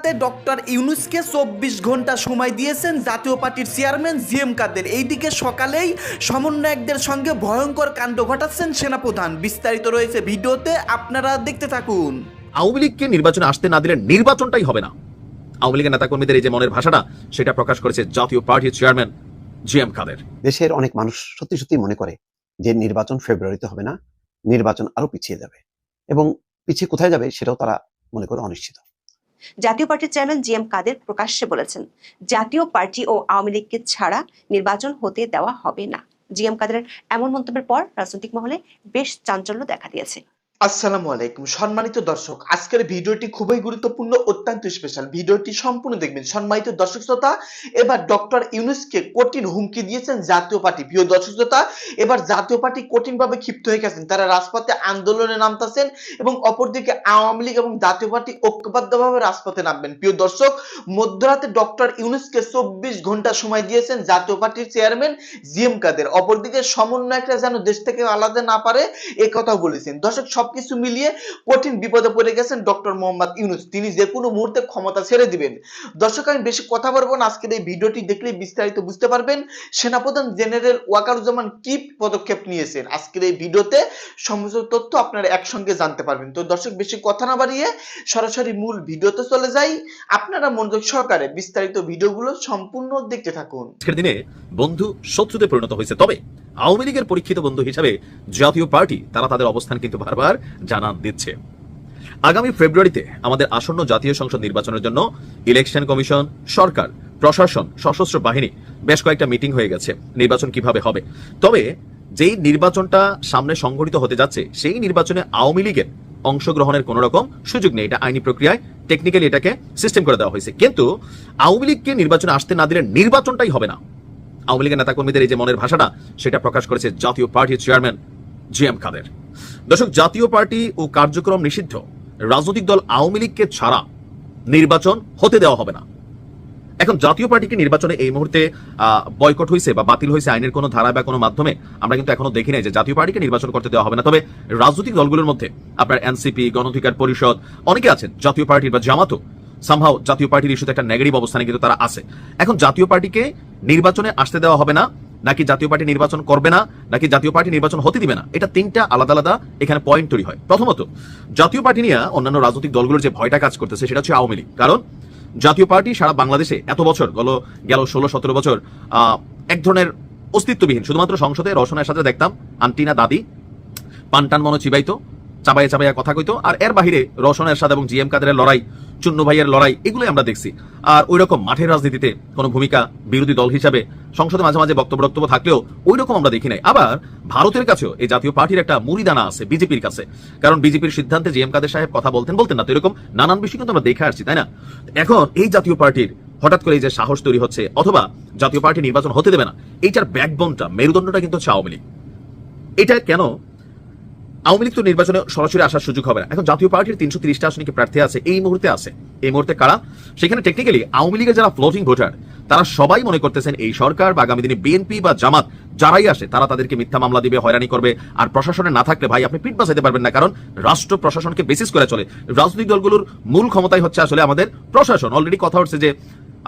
মধ্যরাতে ডক্টর ইউনুসকে চব্বিশ ঘণ্টা সময় দিয়েছেন জাতীয় পার্টির চেয়ারম্যান জি এম কাদের। এইদিকে সকালেই সমন্বয়কদের সঙ্গে ভয়ঙ্কর কাণ্ড ঘটাচ্ছেন সেনাপ্রধান। বিস্তারিত রয়েছে ভিডিওতে আপনারা দেখতে থাকুন। আওয়ামী লীগকে নির্বাচনে আসতে না দিলে নির্বাচনটাই হবে না। আওয়ামী লীগের নেতাকর্মীদের এই যে মনের ভাষাটা সেটা প্রকাশ করেছে জাতীয় পার্টির চেয়ারম্যান জি এম কাদের। দেশের অনেক মানুষ সত্যি সত্যি মনে করে যে নির্বাচন ফেব্রুয়ারিতে হবে না নির্বাচন আরও পিছিয়ে যাবে। এবং পিছিয়ে কোথায় যাবে সেটাও তারা মনে করে অনিশ্চিত। জাতীয় পার্টির চেয়ারম্যান জি এম কাদের প্রকাশ্যে বলেছেন, জাতীয় পার্টি ও আওয়ামী লীগকে ছাড়া নির্বাচন হতে দেওয়া হবে না। জি এম কাদের এমন মন্তব্যের পর রাজনৈতিক মহলে বেশ চাঞ্চল্য দেখা দিয়েছে। আসসালামু আলাইকুম। সম্মানিত দর্শক, আজকের ভিডিওটি খুবই গুরুত্বপূর্ণ, অত্যন্ত স্পেশাল ভিডিওটি সম্পূর্ণ দেখবেন। সম্মানিত দর্শক শ্রোতা, এবার ডক্টর ইউনুসকে কঠিন হুমকি দিয়েছেন জাতীয় পার্টি। প্রিয় দর্শক শ্রোতা, এবার জাতীয় পার্টি কঠিনভাবে ক্ষিপ্ত হয়ে গেছেন। তারা রাজপথে আন্দোলনে নামতেছেন এবং অপরদিকে আওয়ামী লীগ এবং জাতীয় পার্টি ঐক্যবদ্ধভাবে রাজপথে নামবেন। প্রিয় দর্শক, মধ্যরাতে ডক্টর ইউনুসকে চব্বিশ ঘণ্টা সময় দিয়েছেন জাতীয় পার্টির চেয়ারম্যান জি এম কাদের। অপরদিকে সমন্বয়করা যেন দেশ থেকে আলাদা না পারে, এ কথাও বলেছেন। দর্শক সবকিছু মিলিয়ে কঠিন বিপদে পড়ে গেছেন ডক্টর মোহাম্মদ ইউনুস। তিনি যে কোনো মুহূর্তে ক্ষমতা ছেড়ে দিবেন। দর্শক, আমি বেশি কথা বলব না। আজকের এই ভিডিওটি দেখলে বিস্তারিত বুঝতে পারবেন। সেনাপ্রধান জেনারেল ওয়াকারুজ্জামান কি পদক্ষেপ নিয়েছেন? আজকের এই ভিডিওতে সমস্ত তথ্য আপনারা একসঙ্গে জানতে পারবেন। তো দর্শক, বেশি কথা না বাড়িয়ে সরাসরি মূল ভিডিওতে চলে যাই। আপনারা মনোযোগ সহকারে বিস্তারিত ভিডিওগুলো সম্পূর্ণ দেখতে থাকুন। আজকের দিনে বন্ধু শত্রুতে পরিণত হয়েছে। তবে আওয়ামী লীগের পরীক্ষিত বন্ধু হিসাবে জাতীয় পার্টি, তারা তাদের অবস্থান কিন্তু বারবার জানান দিচ্ছে। আগামী ফেব্রুয়ারিতে আমাদের আসন্ন জাতীয় সংসদ নির্বাচনের জন্য ইলেকশন কমিশন, সরকার, প্রশাসন, সশস্ত্র বাহিনী বেশ কয়েকটা মিটিং হয়ে গেছে, নির্বাচন কীভাবে হবে। তবে যেই নির্বাচনটা সামনে সংগঠিত হতে যাচ্ছে, সেই নির্বাচনে আওয়ামী লীগের অংশগ্রহণের কোন রকম সুযোগ নেই। এটা আইনি প্রক্রিয়ায় টেকনিক্যালি এটাকে সিস্টেম করে দেওয়া হয়েছে। কিন্তু আওয়ামী লীগকে নির্বাচনে আসতে না দিলে নির্বাচনটাই হবে না। আওয়ামী লীগের নেতাকর্মীদের এই যে মনের ভাষাটা, সেটা প্রকাশ করেছে জাতীয় পার্টির চেয়ারম্যান জি এম কাদের দর্শক, জাতীয় পার্টি ও কার্যক্রম নিষিদ্ধ। রাজনৈতিক দল আওয়ামী লীগকে ছাড়া নির্বাচন হতে দেওয়া হবে না। এখন জাতীয় পার্টিকে নির্বাচনে এই মুহূর্তে বয়কট হয়েছে বা বাতিল হয়েছে আইনের কোনো ধারা বা কোনো মাধ্যমে আমরা কিন্তু এখনও দেখি নাই যে জাতীয় পার্টিকে নির্বাচন করতে দেওয়া হবে না। তবে রাজনৈতিক দলগুলোর মধ্যে আপনার এনসিপি, গণঅধিকার পরিষদ অনেকে আছেন, জাতীয় পার্টির বা জামাতও সামহাও জাতীয় পার্টির ইস্যুতে একটা নেগেটিভ অবস্থানে কিন্তু তারা আছে। এখন জাতীয় পার্টিকে নির্বাচনে আসতে দেওয়া হবে না। নাকি জাতীয় পার্টি নির্বাচন করবে না, নাকি জাতীয় পার্টি নির্বাচন হতে দিবে না? এটা তিনটা আলাদা আলাদা এখানে পয়েন্ট তৈরি হয়। প্রথমত, জাতীয় পার্টি নিয়ে অন্যান্য রাজনৈতিক দলগুলোর যে ভয়টা কাজ করতেছে সেটা হচ্ছে আওয়ামী লীগ। কারণ জাতীয় পার্টি সারা বাংলাদেশে এত বছর, গেল গেল ষোলো, সতেরো বছর এক ধরনের অস্তিত্ববিহীন। শুধুমাত্র সংসদে রসনের সাথে দেখতাম, আন্টিনা দাদি, পানটান মনো চিবাইতো, চাবাইয়া চাবাইয়া কথা কইতো, আর এর বাহিরে রসনের সাথে এবং জিএম কাদের লড়াই চুন্নু ভাইয়ের লড়াই, এগুলোই আমরা দেখছি। আর ওই রকম মাঠের রাজনীতিতে কোনো ভূমিকা বিরোধী দল হিসাবে সংসদে মাঝে মাঝে বক্তব্য বক্তব্য থাকলেও ওই রকম আমরা দেখি নাই। আবার ভারতের কাছেও এই জাতীয় পার্টির একটা মুড়িদানা আছে বিজেপির কাছে। কারণ বিজেপির সিদ্ধান্তে জিএম কাদের সাহেব কথা বলতেন বলতেন না, তো এরকম নানান বিষয় কিন্তু আমরা দেখে আসছি, তাই না? এখন এই জাতীয় পার্টির হঠাৎ করে এই যে সাহস তৈরি হচ্ছে, অথবা জাতীয় পার্টি নির্বাচন হতে দেবে না, এইটার ব্যাকবোনটা মেরুদণ্ডটা কিন্তু হচ্ছে আওয়ামী লীগ। এটা কেন আওয়ামী লীগ তো নির্বাচনে সরাসরি আসার সুযোগ হবে না। এখন জাতীয় পার্টির তিনশো তিরিশটা আসনে প্রার্থী আছে? এই মুহূর্তে আছে। এই মুহূর্তে কারা? সেখানে টেকনিক্যালি আওয়ামী লীগের যারা ফ্লোটিং ভোটার তারা সবাই মনে করতেছেন এই সরকার বা আগামী দিনে বিএনপি বা জামাত যারাই আসে, তারা তাদেরকে মিথ্যা মামলা দিবে, হয়রানি করবে। আর প্রশাসনে না থাকলে ভাই, আপনি পিঠ বাঁচাইতে পারবেন না। কারণ রাষ্ট্র প্রশাসনকে বেসিস করে চলে। রাজনৈতিক দলগুলোর মূল ক্ষমতাই হচ্ছে আসলে আমাদের প্রশাসন। অলরেডি কথা হচ্ছে যে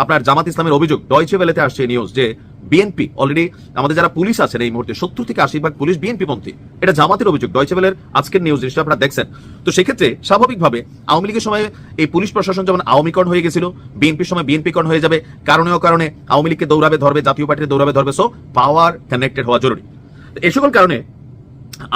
আপনার জামাত ইসলামের অভিযোগ ডয়চে বেলেতে আসছে নিউজ যে বিএনপি অলরেডি আমাদের যারা পুলিশ আছেন এই মুহূর্তে, সত্তর থেকে আশি ভাগ পুলিশ বিএনপি পন্থী। এটা জামাতের অভিযোগ। ডয়চে বেলের আজকের নিউজ জিনিসটা আপনারা দেখছেন। তো সেক্ষেত্রে স্বাভাবিকভাবে আওয়ামী লীগের সময় এই পুলিশ প্রশাসন যেমন আওয়ামীকরণ হয়ে গেছিল বিএনপির সময় বিএনপিকরণ হয়ে যাবে। কারণেও কারণে আওয়ামী লীগকে দৌড়াবে, ধরবে, জাতীয় পার্টিতে দৌড়াবে, ধরবে। সো পাওয়ার কানেক্টেড হওয়া জরুরি। এই সকল কারণে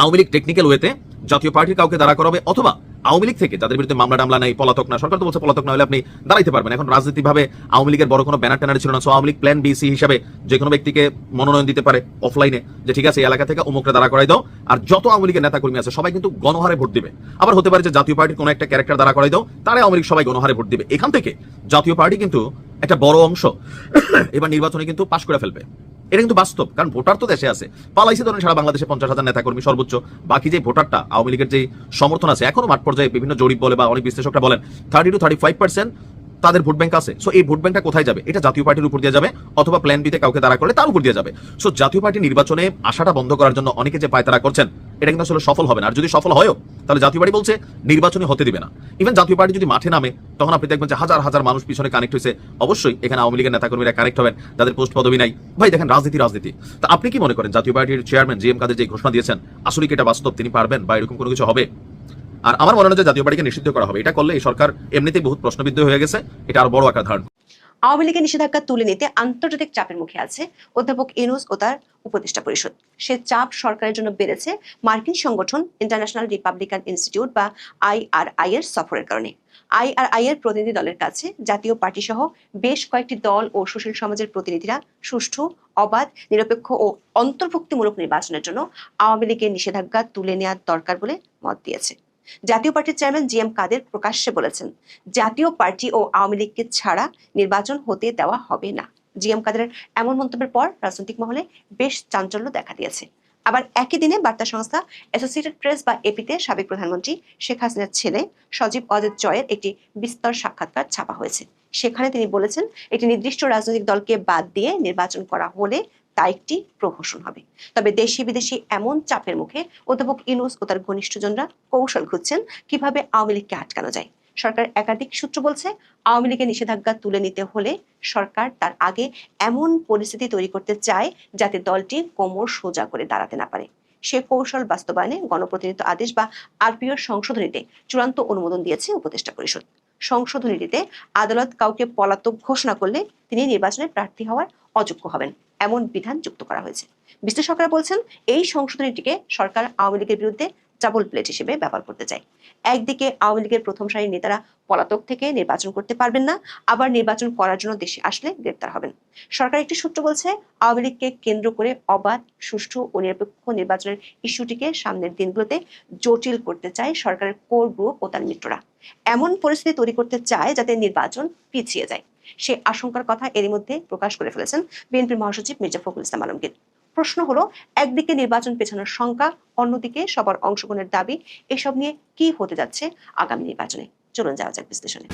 আওয়ামী লীগ টেকনিক্যাল ওয়েতে জাতীয় পার্টির কাউকে দাঁড়া করাবে অথবা আওয়ামী লীগ থেকে যাদের বিরুদ্ধে মামলা টামলা নেই, পলাতক না, সরকার তো বলছে পলাতক না হলে আপনি দাঁড়াইতে পারবেন। এখন রাজনীতিভাবে আওয়ামী লীগের বড় কোনো ব্যানার ট্যানার ছিল না। So Awami League plan B C যে কোনো ব্যক্তিকে মনোনয়ন দিতে পারে অফলাইনে যে ঠিক আছে এলাকা থেকে অমুকটা দাঁড়া করাই দাও। আর যত আওয়ামী লীগের নেতা কর্মী আছে, সবাই কিন্তু গণহারে ভোট দিবে। আবার হতে পারে যে জাতীয় পার্টির কোনো একটা ক্যারেক্টার দাঁড়া করাই দাও তারাই আওয়ামী লীগ সবাই গণহারে ভোট দিবে। এখান থেকে জাতীয় পার্টি কিন্তু একটা বড় অংশ এবার নির্বাচনে কিন্তু পাশ করে ফেলবে। এটা কিন্তু বাস্তব, কারণ ভোটার তো দেশে আছে। পালাইছে ধরেন সারা বাংলাদেশে পঞ্চাশ হাজার নেতাকর্মী সর্বোচ্চ। বাকি যে ভোটারটা, আওয়ামী লীগের যে সমর্থন আছে, এখনও মাঠ পর্যায়ে বিভিন্ন জরিপ বলে বা অনেক বিশ্লেষকরা বলেন thirty two thirty five percent তাদের ভোট ব্যাংক আছে। সো এই ভোট ব্যাংকটা কোথায় যাবে? এটা জাতীয় পার্টির উপর দিয়ে যাবে, অথবা প্ল্যান বিতে কাউকে তারা করলে তার উপর দিয়ে যাবে। সো জাতীয় পার্টি নির্বাচনে আশাটা বন্ধ করার জন্য অনেকে যে পায় তারা করছেন এটা কিন্তু আসলে সফল হবে না। আর যদি সফল হয়ও, তাহলে জাতীয় পার্টি বলছে নির্বাচনে হতে দিবে না। ইভেন জাতীয় পার্টি যদি মাঠে নামে, তখন আপনি দেখবেন যে হাজার হাজার মানুষ পিছনে কানেক্ট হয়েছে। অবশ্যই এখানে আওয়ামী লীগের নেতাকর্মীরা কানেক্ট হবেন, যাদের পোস্ট পদবি নাই। ভাই, দেখেন রাজনীতি রাজনীতি। তা আপনি কি মনে করেন, জাতীয় পার্টির চেয়ারম্যান জি এম কাদের যে ঘোষণা দিয়েছেন, আসলে কি এটা বাস্তব? তিনি পারবেন বা এরকম কোনো কিছু হবে? আর আমার মনে হয় যে জাতীয় পার্টিকে নিষিদ্ধ করা হবে। এটা করলে এই সরকার এমনিতেই বহুত প্রশ্নবিদ্ধ হয়ে গেছে। এটা আর বড় আকার ধারণ আওয়ামী লীগের নিষেধাজ্ঞা তুলে নিতে আন্তর্জাতিক চাপের মুখে আছে অধ্যাপক ইনুস ও তার উপদেষ্টা পরিষদ। সে চাপ সরকারের জন্য বেড়েছে মার্কিন সংগঠন ইন্টারন্যাশনাল রিপাবলিকান ইনস্টিটিউট বা আইআরআই এর সফরের কারণে। আইআরআই এর প্রতিনিধি দলের কাছে জাতীয় পার্টি সহ বেশ কয়েকটি দল ও সুশীল সমাজের প্রতিনিধিরা সুষ্ঠু, অবাধ, নিরপেক্ষ ও অন্তর্ভুক্তিমূলক নির্বাচনের জন্য আওয়ামী লীগের নিষেধাজ্ঞা তুলে নেওয়ার দরকার বলে মত দিয়েছে। জাতীয় পার্টির চেয়ারম্যান জি এম কাদের প্রকাশ্যে বলেছেন, জাতীয় পার্টি ও আওয়ামী লীগকে ছাড়া নির্বাচন হতে দেওয়া হবে না। জি এম কাদের এমন মন্তব্যের পর রাজনৈতিক মহলে বেশ চাঞ্চল্য দেখা দিয়েছে। আবার একই দিনে বার্তা সংস্থা অ্যাসোসিয়েটেড প্রেস বা এপিতে সাবেক প্রধানমন্ত্রী শেখ হাসিনার ছেলে সজীব অজিত জয়ের একটি বিস্তর সাক্ষাৎকার ছাপা হয়েছে। সেখানে তিনি বলেছেন, একটি নির্দিষ্ট রাজনৈতিক দলকে বাদ দিয়ে নির্বাচন করা হলে তা একটি প্রহসন হবে। তবে দেশি বিদেশি এমন চাপের মুখে অধ্যাপক ইনুস ও তার ঘনিষ্ঠজনরা কৌশল খুঁজছেন কীভাবে আওয়ামী লীগকে আটকানো যায়। সরকার একাধিক সূত্র বলছে, আওয়ামী লীগের নিষেধাজ্ঞা তুলে নিতে হলে সরকার তার আগে এমন পরিস্থিতি তৈরি করতে চায় যাতে দলটি কোমর সোজা করে দাঁড়াতে না পারে। সে কৌশল বাস্তবায়নে গণপ্রতিনিধিত্ব আদেশ বা আরপিও সংশোধনীতে চূড়ান্ত অনুমোদন দিয়েছে উপদেষ্টা পরিষদ। সংশোধনীটিতে আদালত কাউকে পলাতক ঘোষণা করলে তিনি নির্বাচনে প্রার্থী হওয়ার অযোগ্য হবেন। এমন বিধান যুক্ত করা হয়েছে। বিশ্লেষকরা বলছেন, এই সংশোধনীটিকে সরকার আওয়ামী লীগের বিরুদ্ধে ডাবল প্লেট হিসেবে ব্যবহার করতে চায়। একদিকে আওয়ামী লীগের প্রথম সারির নেতারা পলাতক থেকে নির্বাচন করতে পারবেন না, আবার নির্বাচন করার জন্য দেশে আসলে গ্রেপ্তার হবেন। সরকার একটি সূত্র বলছে, আওয়ামী লীগকে কেন্দ্র করে অবাধ, সুষ্ঠু ও নিরপেক্ষ নির্বাচনের ইস্যুটিকে সামনের দিনগুলোতে জটিল করতে চায় সরকারের কোর গ্রুপ ও তার মিত্ররা। এমন পরিস্থিতি তৈরি করতে চায় যাতে নির্বাচন পিছিয়ে যায়। সে আশঙ্কার কথা এরই মধ্যে প্রকাশ করে ফেলেছেন বিএনপির মহাসচিব মির্জা ফখরুল ইসলাম আলমগীর। প্রশ্ন হলো, একদিকে নির্বাচন পেছানোর শঙ্কা, অন্যদিকে সবার অংশগ্রহণের দাবি, এসব নিয়ে কি হতে যাচ্ছে আগামী নির্বাচনে? চলুন যাওয়া যাক বিশ্লেষণে।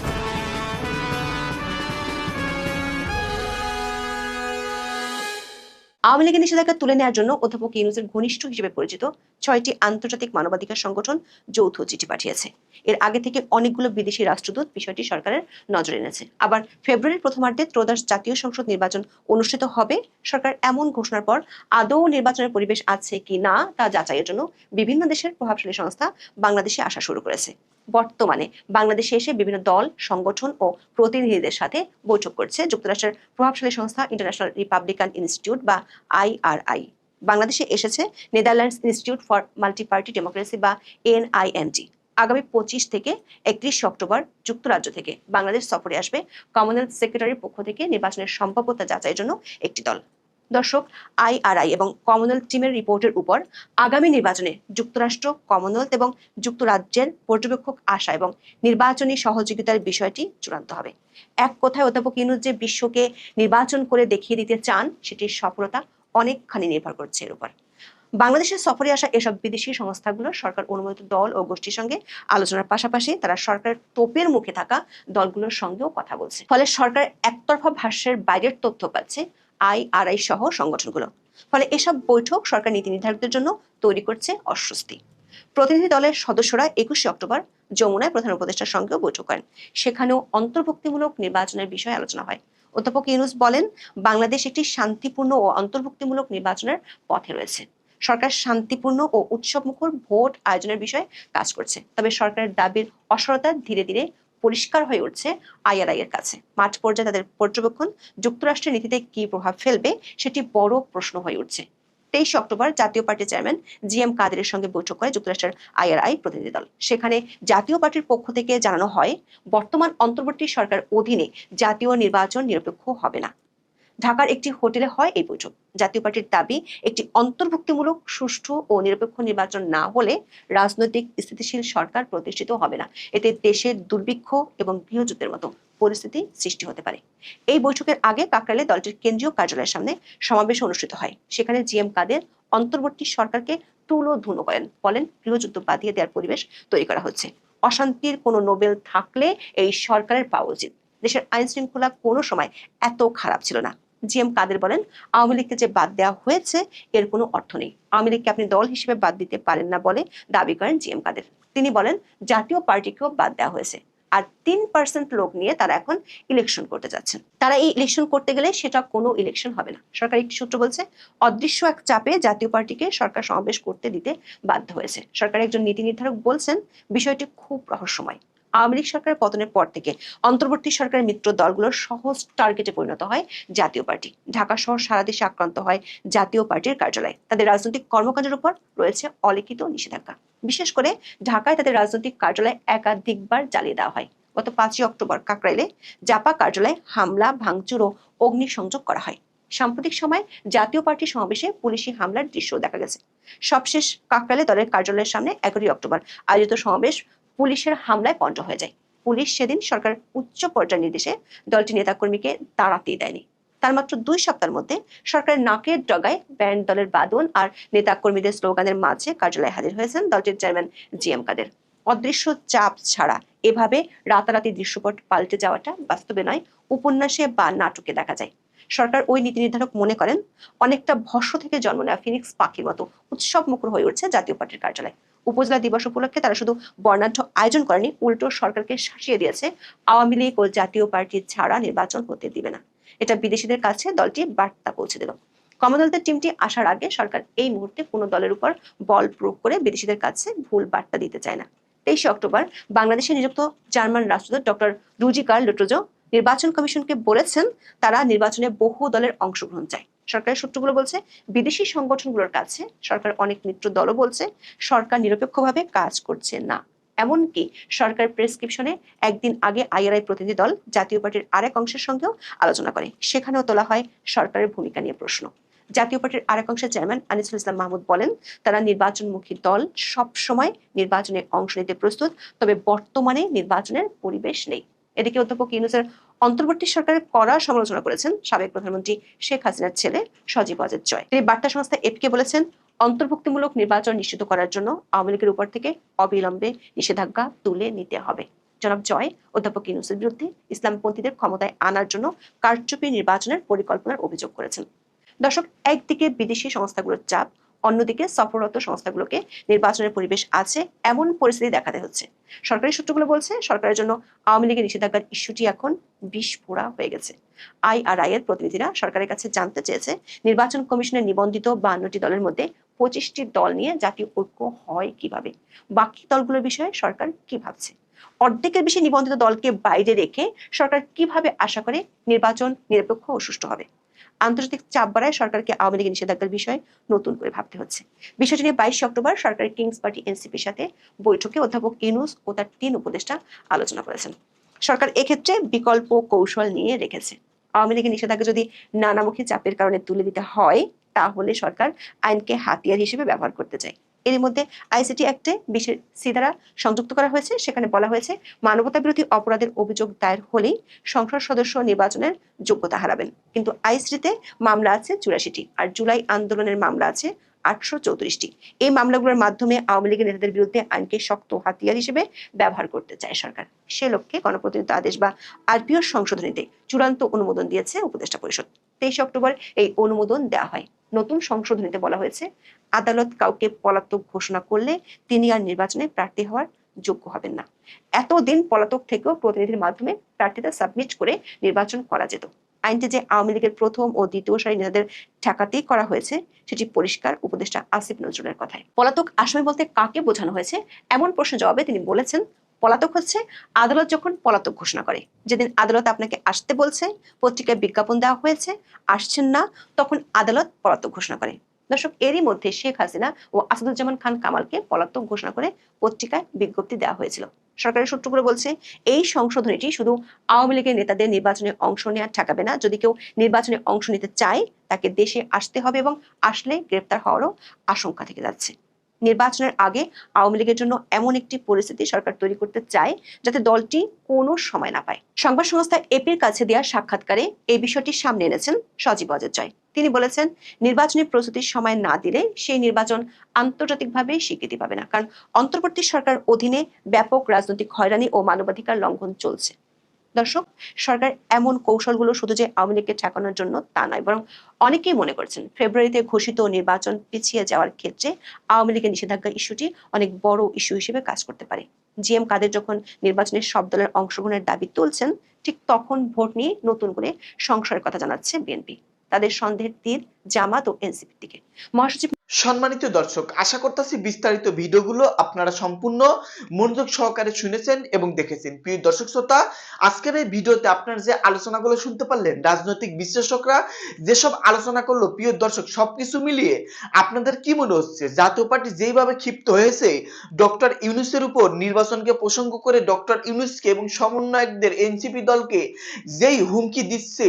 আওয়ামী লীগের নিষেধাজ্ঞা তুলে নেওয়ার জন্য অধ্যাপক ইউনুসের ঘনিষ্ঠ হিসেবে পরিচিত ছয়টি আন্তর্জাতিক মানবাধিকার সংগঠন যৌথ চিঠি পাঠিয়েছে। এর আগে থেকে অনেকগুলো বিদেশি রাষ্ট্রদূত বিষয়টি সরকারের নজরে এনেছে। আবার ফেব্রুয়ারির প্রথমার্ধে ত্রয়োদশ জাতীয় সংসদ নির্বাচন অনুষ্ঠিত হবে। সরকার এমন ঘোষণার পর আদৌ নির্বাচনের পরিবেশ আছে কি না তা যাচাইয়ের জন্য বিভিন্ন দেশের প্রভাবশালী সংস্থা বাংলাদেশে আসা শুরু করেছে। বর্তমানে বাংলাদেশে এসে বিভিন্ন দল, সংগঠন ও প্রতিনিধিদের সাথে বৈঠক করছে যুক্তরাষ্ট্রের প্রভাবশালী সংস্থা ইন্টারন্যাশনাল রিপাবলিকান ইনস্টিটিউট বা আইআরআই বাংলাদেশে এসেছে Netherlands institute for multi party democracy বা এনআইএমটি আগামী পঁচিশ থেকে একত্রিশ অক্টোবর যুক্তরাজ্য থেকে বাংলাদেশ সফরে আসবে কমনওয়েলথ সেক্রেটারির পক্ষ থেকে নির্বাচনের সম্ভাব্যতা যাচাইয়ের জন্য একটি দল। দর্শক আইআরআই এবং কমনওয়েলথ টিমের রিপোর্টের উপর আগামী নির্বাচনে যুক্তরাষ্ট্র কমনওয়েলথ এবং যুক্তরাজ্যের পর্যবেক্ষক আশা এবং নির্বাচনী সহযোগিতার বিষয়টি চূড়ান্ত হবে। এক কথায় অধ্যাপক ইউনুস যে বিশ্বকে নির্বাচন করে দেখিয়ে দিতে চান, সেটির সফলতা অনেকখানি নির্ভর করছে এর উপর। বাংলাদেশের সফরে আসা এসব বিদেশি সংস্থাগুলো সরকার অনুমোদিত দল ও গোষ্ঠীর সঙ্গে আলোচনার পাশাপাশি তারা সরকারের তোপের মুখে থাকা দলগুলোর সঙ্গেও কথা বলছে। ফলে সরকার একতরফা ভাষ্যের বাইরের তথ্য পাচ্ছে আইআরআই সহ সংগঠনগুলো। ফলে এসব বৈঠক সরকার নীতি নির্ধারকদের জন্য তৈরি করছে অস্বস্তি। প্রতিনিধি দলের সদস্যরা একুশে অক্টোবর যমুনায় প্রধান উপদেষ্টার সঙ্গেও বৈঠক করেন। সেখানেও অন্তর্ভুক্তিমূলক নির্বাচনের বিষয়ে আলোচনা হয়। অধ্যাপক ইউনুস বলেন, বাংলাদেশ একটি শান্তিপূর্ণ ও অন্তর্ভুক্তিমূলক নির্বাচনের পথে রয়েছে। সরকার শান্তিপূর্ণ ও উৎসবমুখর ভোট আয়োজনের বিষয়ে কাজ করছে। তবে সরকারের দাবির অসরতা ধীরে ধীরে পরিষ্কার হয়ে উঠছে আইআরআই এর কাছে। মাঠ পর্যায়ে তাদের পর্যবেক্ষণ, যুক্তরাষ্ট্রের নীতিতে কি প্রভাব ফেলবে সেটি বড় প্রশ্ন হয়ে উঠছে। তেইশে অক্টোবর জাতীয় পার্টির চেয়ারম্যান জি এম কাদেরের সঙ্গে বৈঠক করে যুক্তরাষ্ট্রের আইআরআই প্রতিনিধি দল। সেখানে জাতীয় পার্টির পক্ষ থেকে জানানো হয়, বর্তমান অন্তর্বর্তী সরকার অধীনে জাতীয় নির্বাচন নিরপেক্ষ হবে না। ঢাকার একটি হোটেলে হয় এই বৈঠক। জাতীয় পার্টির দাবি, একটি অন্তর্ভুক্তিমূলক, সুষ্ঠু ও নিরপেক্ষ নির্বাচন না হলে রাজনৈতিক স্থিতিশীল সরকার প্রতিষ্ঠিত হবে না। এতে দেশের দুর্ভিক্ষ এবং গৃহযুদ্ধের মতো পরিস্থিতি সৃষ্টি হতে পারে। এই বৈঠকের আগে কাকরাইলে দলটির কেন্দ্রীয় কার্যালয়ের সামনে সমাবেশ অনুষ্ঠিত হয়। সেখানে জি এম কাদের অন্তর্বর্তী সরকারকে তুলো ধুনো করেন, বলেন গৃহযুদ্ধ বাদিয়ে দেওয়ার পরিবেশ তৈরি করা হচ্ছে। অশান্তির কোনো নোবেল থাকলে এই সরকারের পাওয়া উচিত। দেশের আইন শৃঙ্খলা কোনো সময় এত খারাপ ছিল না। জি এম কাদের বলেন, আওয়ামী লীগকে যে বাদ দেওয়া হয়েছে, এর কোনো অর্থ নেই। আওয়ামী লীগকে আপনি দল হিসেবে বাদ দিতে পারেন না বলে দাবি করেন জি এম কাদের। তিনি বলেন, জাতীয় পার্টিকেও বাদ দেওয়া হয়েছে। আর তিন পার্সেন্ট লোক নিয়ে তারা এখন ইলেকশন করতে যাচ্ছেন। তারা এই ইলেকশন করতে গেলে সেটা কোনো ইলেকশন হবে না। সরকার একটি সূত্র বলছে, অদৃশ্য এক চাপে জাতীয় পার্টিকে সরকার সমাবেশ করতে দিতে বাধ্য হয়েছে। সরকার একজন নীতি নির্ধারক বলছেন, বিষয়টি খুব রহস্যময়। আওয়ামী লীগ সরকারের পতনের পর থেকে অন্তর্বর্তী সরকারের মিত্র দলগুলোর সহজ টার্গেটে পরিণত হয় জাতীয় পার্টি। ঢাকা সহ সারা দেশে আক্রান্ত হয় জাতীয় পার্টির কার্যালয়। তাদের রাজনৈতিক কর্মকাণ্ডের উপর রয়েছে অলিখিত নিষেধাজ্ঞা। বিশেষ করে ঢাকায় তাদের রাজনৈতিক কার্যালয় একাধিকবার জ্বালিয়ে দেওয়া হয়। গত পাঁচই অক্টোবর কাকরাইলে জাপা কার্যালয়ে হামলা, ভাঙচুর ও অগ্নিসংযোগ করা হয়। সাম্প্রতিক সময় জাতীয় পার্টি সমাবেশে পুলিশি হামলার দৃশ্য দেখা গেছে। সবশেষ কাকরাইলে দলের কার্যালয়ের সামনে এগারোই অক্টোবর আয়োজিত সমাবেশ পুলিশের হামলায় পণ্ড হয়ে যায়। পুলিশ সেদিন সরকার উচ্চ পর্যায়ের নির্দেশে দলটি নেতাকর্মীকে দাঁড়াতেই দেয়নি। তার মাত্র দুই সপ্তাহের মধ্যে সরকারের নাকের ডগায় ব্যান্ড দলের বাদন আর নেতাকর্মীদের স্লোগানের মাঝে কার্যালয়ে হাজির হয়েছেন দলটির চেয়ারম্যান জি এম কাদের। অদৃশ্য চাপ ছাড়া এভাবে রাতারাতি দৃশ্যপট পাল্টে যাওয়াটা বাস্তবে নয়, উপন্যাসে বা নাটকে দেখা যায়। সরকার ওই নীতি নির্ধারক মনে করেন, অনেকটা ভস্য থেকে জন্ম নেওয়া ফিনিক্স পাখির মতো উৎসব মুখর হয়ে উঠছে জাতীয় পার্টির কার্যালয়। উপজেলা দিবস উপলক্ষে তারা শুধু বর্ণাঢ্য আয়োজন করেনি, উল্টো সরকারকে শাসিয়ে দিয়েছে। আওয়ামী লীগ ও জাতীয় পার্টি ছাড়া নির্বাচন হতে দিবে না। এটা বিদেশিদের কাছে দলটি বার্তা পৌঁছে দিল। কমনওয়েলথের টিমটি আসার আগে সরকার এই মুহূর্তে কোনো দলের উপর বল প্রয়োগ করে বিদেশিদের কাছে ভুল বার্তা দিতে চায় না। তেইশে অক্টোবর বাংলাদেশে নিযুক্ত জার্মান রাষ্ট্রদূত ডক্টর রুজি কার্ল লুট্রোজো নির্বাচন কমিশনকে বলেছেন, তারা নির্বাচনে বহু দলের অংশগ্রহণ চায়। সরকারের সূত্রগুলো বলছে, বিদেশি সংগঠনগুলোর কাছে সরকার অনেক মিত্র দলও বলছে, সরকার নিরপেক্ষভাবে কাজ করছে না। এমনকি সরকার প্রেসক্রিপশনে একদিন আগে আইআরআই প্রতিনিধি দল জাতীয় পার্টির আরেক অংশের সঙ্গেও আলোচনা করে। সেখানেও তোলা হয় সরকারের ভূমিকা নিয়ে প্রশ্ন। জাতীয় পার্টির আরেক অংশের চেয়ারম্যান আনিসুল ইসলাম মাহমুদ বলেন, তারা নির্বাচনমুখী দল সব সময় নির্বাচনে অংশ নিতে প্রস্তুত, তবে বর্তমানে নির্বাচনের পরিবেশ নেই। এদিকে অধ্যাপক ইউনুসের অন্তর্বর্তী সরকারের কড়া সমালোচনা করেছেন সাবেক প্রধানমন্ত্রী শেখ হাসিনার ছেলে সজীব অজেদ জয়। তিনি বার্তা সংস্থা এপকে বলেছেন, অন্তর্ভুক্তিমূলক নির্বাচন নিশ্চিত করার জন্য আওয়ামী লীগের উপর থেকে অবিলম্বে নিষেধাজ্ঞা তুলে নিতে হবে। জনাব জয়, অধ্যাপক ইউনুসের বিরুদ্ধে ইসলামপন্থীদের ক্ষমতায় আনার জন্য কারচুপি নির্বাচনের পরিকল্পনার অভিযোগ করেছেন। দর্শক, একদিকে বিদেশি সংস্থাগুলোর চাপ অন্যদিকে সফররত সংস্থাগুলোকে নির্বাচনের পরিবেশ আছে এমন পরিস্থিতি দেখাতে হচ্ছে। সরকারি সূত্রগুলো বলছে, সরকারের জন্য আওয়ামী লীগের নিষেধাজ্ঞার ইস্যুটি এখন বিষ পোড়া হয়ে গেছে। আই আর আই এর প্রতিনিধিরা সরকারের কাছে জানতে চেয়েছে, নির্বাচন কমিশনের নিবন্ধিত বান্নটি দলের মধ্যে পঁচিশটি দল নিয়ে জাতীয় ঐক্য হয় কীভাবে? বাকি দলগুলোর বিষয়ে সরকার কি ভাবছে? অর্ধেকের বেশি নিবন্ধিত দলকে বাইরে রেখে সরকার কীভাবে আশা করে নির্বাচন নিরপেক্ষ ও সুষ্ঠু হবে? আন্তর্জাতিক চাপ বাড়ায় সরকারকে আওয়ামী লীগের নিষেধাজ্ঞার বিষয়ে নতুন করে ভাবতে হচ্ছে। বিষয়টি নিয়ে বাইশে অক্টোবর সরকারের কিংস পার্টি এনসিপির সাথে বৈঠকে অধ্যাপক ইউনুস ও তার তিন উপদেষ্টা আলোচনা করেছেন। সরকার এক্ষেত্রে বিকল্প কৌশল নিয়ে রেখেছে। আওয়ামী লীগের নিষেধাজ্ঞা যদি নানামুখী চাপের কারণে তুলে দিতে হয়, তাহলে সরকার আইনকে হাতিয়ার হিসেবে ব্যবহার করতে চায়। এর মধ্যে আইসিটি অ্যাক্টে বিশেষ সি দ্বারা সংযুক্ত করা হয়েছে। সেখানে বলা হয়েছে মানবতা বিরোধী অপরাধের অভিযোগ দায়ের হলেই সংসদ সদস্য নির্বাচনের যোগ্যতা হারাবেন। কিন্তু আইসিটিতে মামলা আছে চুরাশিটি। আর জুলাই আন্দোলনের মামলা আছে আটশো চৌত্রিশটি। এই মামলাগুলোর মাধ্যমে আওয়ামী লীগের নেতাদের বিরুদ্ধে আইনকে শক্ত হাতিয়ার হিসেবে ব্যবহার করতে চায় সরকার। সে লক্ষ্যে গণপ্রতিনিধিত্ব আদেশ বা আরপিও সংশোধনীতে চূড়ান্ত অনুমোদন দিয়েছে উপদেষ্টা পরিষদ। তেইশ অক্টোবর এই অনুমোদন দেওয়া হয়। নতুন সংশোধনীতে বলা হয়েছে, আদালত কাউকে পলাতক ঘোষণা করলে তিনি আর নির্বাচনে প্রার্থী হওয়ার যোগ্য হবেন না। এতদিন পলাতক থেকেও প্রতিনিধির মাধ্যমে প্রার্থীতা সাবমিট করে নির্বাচন করা যেত। আইনটি যে আওয়ামী লীগের প্রথম ও দ্বিতীয় সারি নেতাদের ঠেকাতেই করা হয়েছে, সেটি পরিষ্কার উপদেষ্টা আসিফ নজরুলের কথায়। পলাতক আসামি বলতে কাকে বোঝানো হয়েছে? এমন প্রশ্ন জবাবে তিনি বলেছেন, পলাতক হচ্ছে আদালত যখন পলাতক ঘোষণা করে। যেদিন আদালত আপনাকে আসতে বলছে, পত্রিকায় বিজ্ঞাপন দেওয়া হয়েছে, আসছেন না, তখন আদালত পলাতক ঘোষণা করে। দর্শক, এরই মধ্যে শেখ হাসিনা ও আসাদুজ্জামান খান কামালকে পলাতক ঘোষণা করে পত্রিকায় বিজ্ঞপ্তি দেওয়া হয়েছিল। সরকারের সূত্রগুলো বলছে, এই সংশোধনীটি শুধু আওয়ামী লীগের নেতাদের নির্বাচনে অংশ নেওয়া ঠেকাবে না। যদি কেউ নির্বাচনে অংশ নিতে চায়, তাকে দেশে আসতে হবে এবং আসলে গ্রেপ্তার হওয়ারও আশঙ্কা থেকে যাচ্ছে। নির্বাচনের আগে আওয়ামী লীগের জন্য এমন একটি পরিস্থিতি সরকার তৈরি করতে চায়, যাতে দলটি কোনো সময় না পায়। সংবাদ সংস্থা এপির কাছে দেওয়া সাক্ষাৎকারে এই বিষয়টি সামনে এনেছেন সজীব অজয় জয়। তিনি বলেছেন, নির্বাচনী প্রস্তুতির সময় না দিলে সেই নির্বাচন আন্তর্জাতিকভাবে স্বীকৃতি পাবে না। কারণ অন্তর্বর্তী সরকার অধীনে ব্যাপক রাজনৈতিক হয়রানি ও মানবাধিকার লঙ্ঘন চলছে। দর্শক, সরকার এমন কৌশলগুলো শুধু যে আওয়ামী লীগকে ঠেকানোর জন্য তা নয়, বরং অনেকেই মনে করছেন, ফেব্রুয়ারিতে ঘোষিত নির্বাচন পিছিয়ে যাওয়ার ক্ষেত্রে আওয়ামী লীগের নিষেধাজ্ঞা ইস্যুটি অনেক বড় ইস্যু হিসেবে কাজ করতে পারে। জি এম কাদের যখন নির্বাচনের সব দলের অংশগ্রহণের দাবি তুলছেন, ঠিক তখন ভোট নিয়ে নতুন করে সংশয়ের কথা জানাচ্ছে বিএনপি। তাদের সন্দেহের তীর জামাত ও এনসিপির দিকে। মহাসচিব সম্মানিত দর্শক, আশা করতেছি বিস্তারিত ভিডিওগুলো আপনারা সম্পূর্ণ মনোযোগ সহকারে শুনেছেন এবং দেখেছেন। প্রিয় দর্শক শ্রোতা, আজকের এই ভিডিওতে আপনারা যে আলোচনাগুলো শুনতে পারলেন, রাজনৈতিক বিশ্লেষকরা যেসব আলোচনা করল, প্রিয় দর্শক, সবকিছু মিলিয়ে আপনাদের কি মনে হচ্ছে? জাতীয় পার্টি যেইভাবে ক্ষিপ্ত হয়েছে, ডক্টর ইউনুসের উপর নির্বাচনকে প্রসঙ্গ করে ডক্টর ইউনুসকে এবং সমন্বয়কদের এনসিপি দলকে যেই হুমকি দিচ্ছে,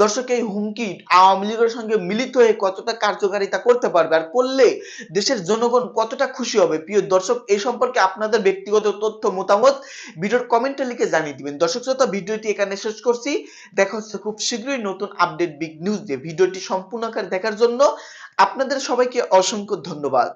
দর্শক, এই হুমকি আওয়ামী লীগের সঙ্গে মিলিত হয়ে কতটা কার্যকারিতা করতে পারবে আর করলে দেশের জনগণ কতটা খুশি হবে? প্রিয় দর্শক, এই সম্পর্কে আপনাদের ব্যক্তিগত তথ্য, মতামত ভিডিওর কমেন্টে লিখে জানিয়ে দিবেন। দর্শক শ্রোতা, ভিডিওটি এখানে শেষ করছি। দেখা হচ্ছে খুব শীঘ্রই নতুন আপডেট বিগ নিউজ দিয়ে। ভিডিওটি সম্পূর্ণ আকার দেখার জন্য আপনাদের সবাইকে অসংখ্য ধন্যবাদ।